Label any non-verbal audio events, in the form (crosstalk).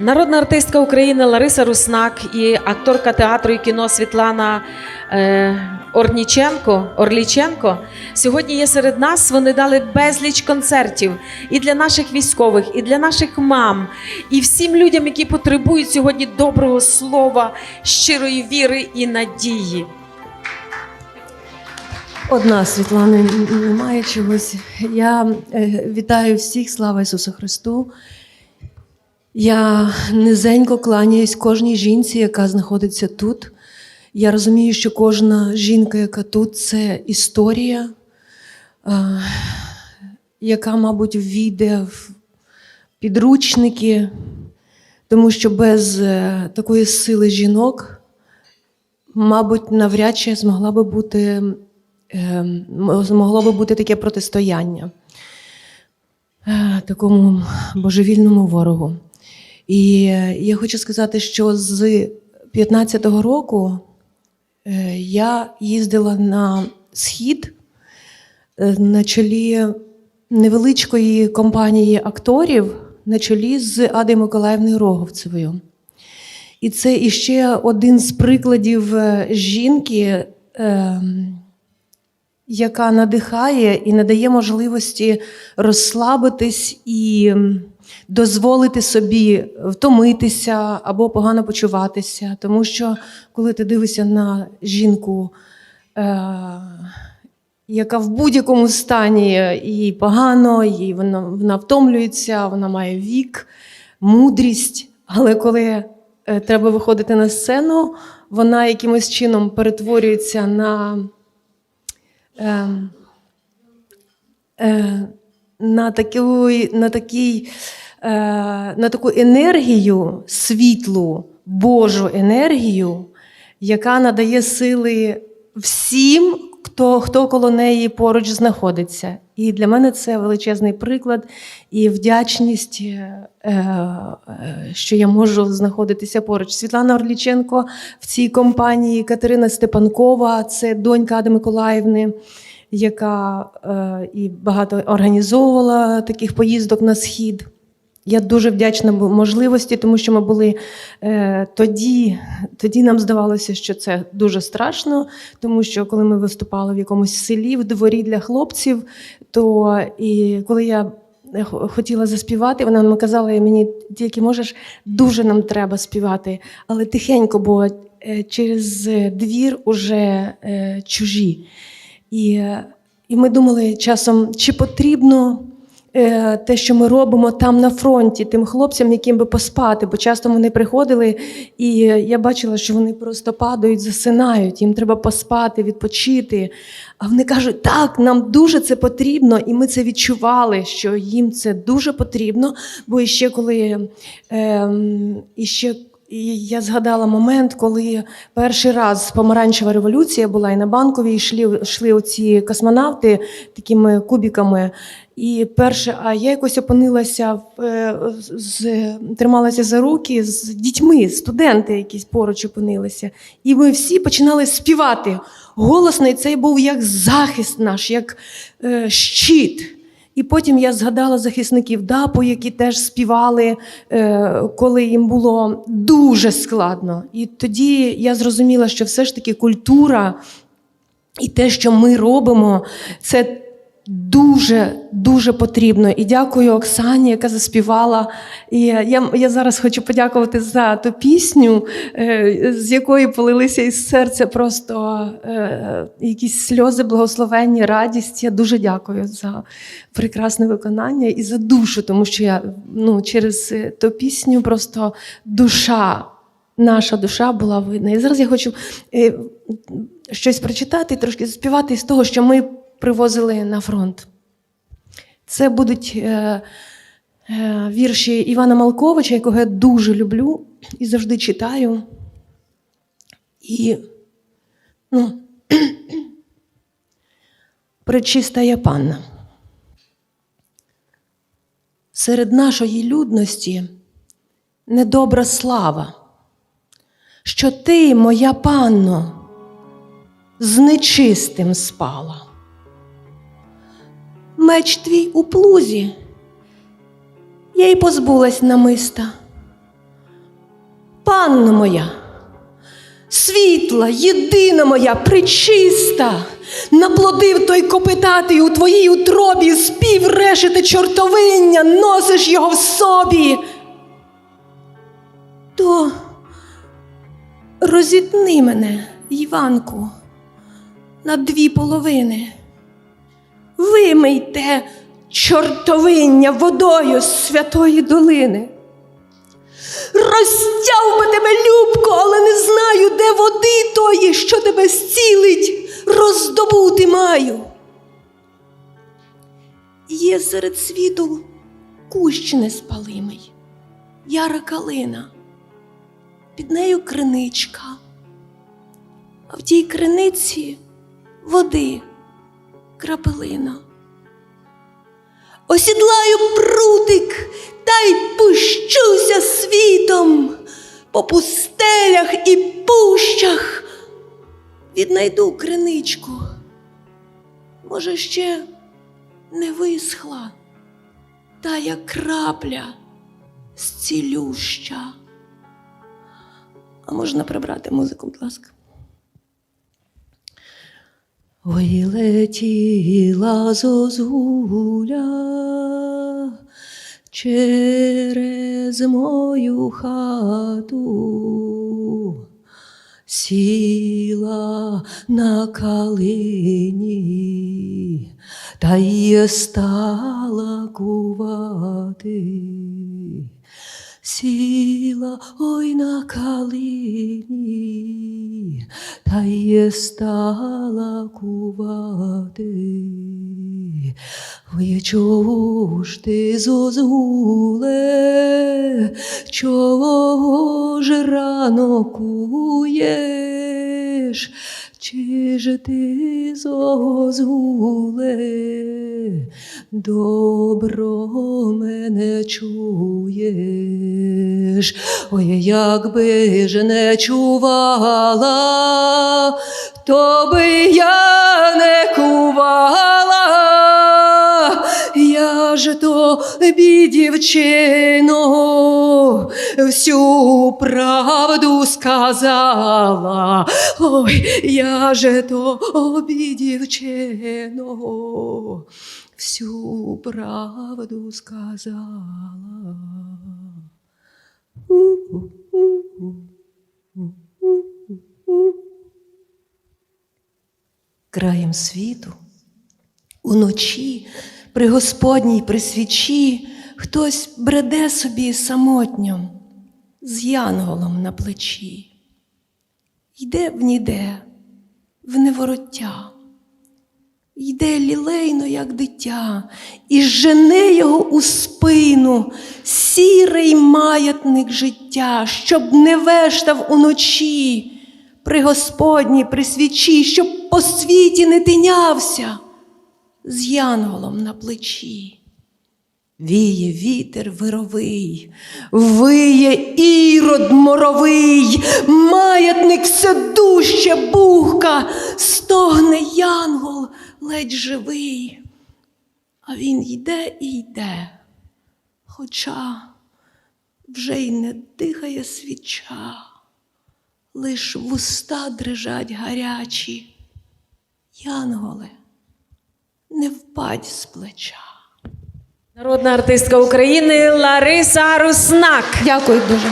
Народна артистка України Лариса Руснак і акторка театру і кіно Світлана е, Орніченко, Орліченко сьогодні є серед нас. Вони дали безліч концертів і для наших військових, і для наших мам, і всім людям, які потребують сьогодні доброго слова, щирої віри і надії. Одна Світлани немає чогось. Я е, вітаю всіх, слава Ісусу Христу. Я низенько кланяюсь кожній жінці, яка знаходиться тут. Я розумію, що кожна жінка, яка тут, це історія, яка, мабуть, війде в підручники, тому що без е, такої сили жінок, мабуть, навряд чи змогла би бути е, змогло би бути таке протистояння е, такому божевільному ворогу. І е, я хочу сказати, що з 15-го року е, я їздила на схід е, на чолі невеличкої компанії акторів на чолі з Адою Миколаївною Роговцевою. І це іще один з прикладів жінки, е, яка надихає і надає можливості розслабитись і дозволити собі втомитися або погано почуватися. Тому що коли ти дивишся на жінку, е, яка в будь-якому стані їй погано, їй вона, вона втомлюється, вона має вік, мудрість, але коли е, треба виходити на сцену, вона якимось чином перетворюється на, е, е, на, таку, на, такий, е, на таку енергію, світлу, Божу енергію, яка надає сили всім, хто, хто коло неї поруч знаходиться. І для мене це величезний приклад і вдячність, е, е, що я можу знаходитися поруч. Світлана Орліченко в цій компанії, Катерина Степанкова, це донька Ади Миколаївни, яка е, і багато організовувала таких поїздок на схід. Я дуже вдячна можливості, тому що ми були е, тоді, тоді нам здавалося, що це дуже страшно, тому що коли ми виступали в якомусь селі в дворі для хлопців, то і коли я е, хотіла заспівати, вона мені казала мені, тільки можеш, дуже нам треба співати, але тихенько, бо е, через е, двір уже е, чужі. І, е, і ми думали часом, чи потрібно е, те, що ми робимо там на фронті, тим хлопцям, яким би поспати, бо часто вони приходили, і е, я бачила, що вони просто падають, засинають, їм треба поспати, відпочити. А вони кажуть, так, нам дуже це потрібно, і ми це відчували, що їм це дуже потрібно. Бо іще коли ем, іще і я згадала момент, коли перший раз помаранчева революція була, і на банковій йшли, йшли оці космонавти такими кубіками. І перше, а я якось опинилася е, з, трималася за руки з дітьми, студенти якісь поруч опинилися. І ми всі починали співати. Голосно, і це був як захист наш, як е, щит. І потім я згадала захисників ДАПу, які теж співали, е, коли їм було дуже складно. І тоді я зрозуміла, що все ж таки культура і те, що ми робимо, це дуже дуже потрібно. І дякую Оксані, яка заспівала. І я, я зараз хочу подякувати за ту пісню, е, з якої полилися із серця просто е, якісь сльози, благословення, радість. Я дуже дякую за прекрасне виконання і за душу, тому що я ну, через е, ту пісню просто душа. Наша душа була видна. І зараз я хочу щось прочитати, трошки заспівати з того, що ми привозили на фронт. Це будуть е, е, вірші Івана Малковича, якого я дуже люблю і завжди читаю. І ну, (clears throat) Пречистая панна. Серед нашої людності недобра слава, що ти, моя панно, з нечистим спала. Меч твій у плузі, я й позбулась намиста. Панно моя, світла, єдина моя, причиста, наплодив той копитатий у твоїй утробі, спів решити чортовиння, носиш його в собі. То розітни мене, Іванку, на дві половини. Вимийте чортовиння водою з святої долини. Розтяв би тебе, Любко, але не знаю, де води тої, що тебе зцілить, роздобути маю. Є серед світу кущ неспалимий, яра калина, під нею криничка, а в тій криниці води крапелина. Осідлаю прутик та й пущуся світом по пустелях і пущах. Віднайду криничку. Може, ще не висхла тая крапля зцілюща. А можна прибрати музику, будь ласка. Ой, летіла зозуля через мою хату, сіла на калині та й стала кувати. Сіла ой на калині, та є стала кувати. Ой, чого ж ти зозуле, чого ж рано куєш, чи ж ти зозуле, добро мене чуєш, ой, якби ж не чувала, то би я не кувала, тобі, дівчино, всю правду сказала. Ой, я же тобі, дівчино, всю правду сказала. Краєм світу уночі при Господній при свічі хтось бреде собі самотньо з янголом на плечі. Йде в ніде, в невороття, йде лілейно, як дитя, і жене його у спину сірий маятник життя, щоб не вештав уночі при Господній при свічі, щоб по світі не тинявся з янголом на плечі. Віє вітер вировий, виє ірод моровий, маятник все дужче бухка, стогне янгол ледь живий. А він йде і йде, хоча вже й не дихає свіча, лиш вуста дрижать гарячі. Янголе, не впадь з плеча. Народна артистка України Лариса Руснак. Дякую дуже.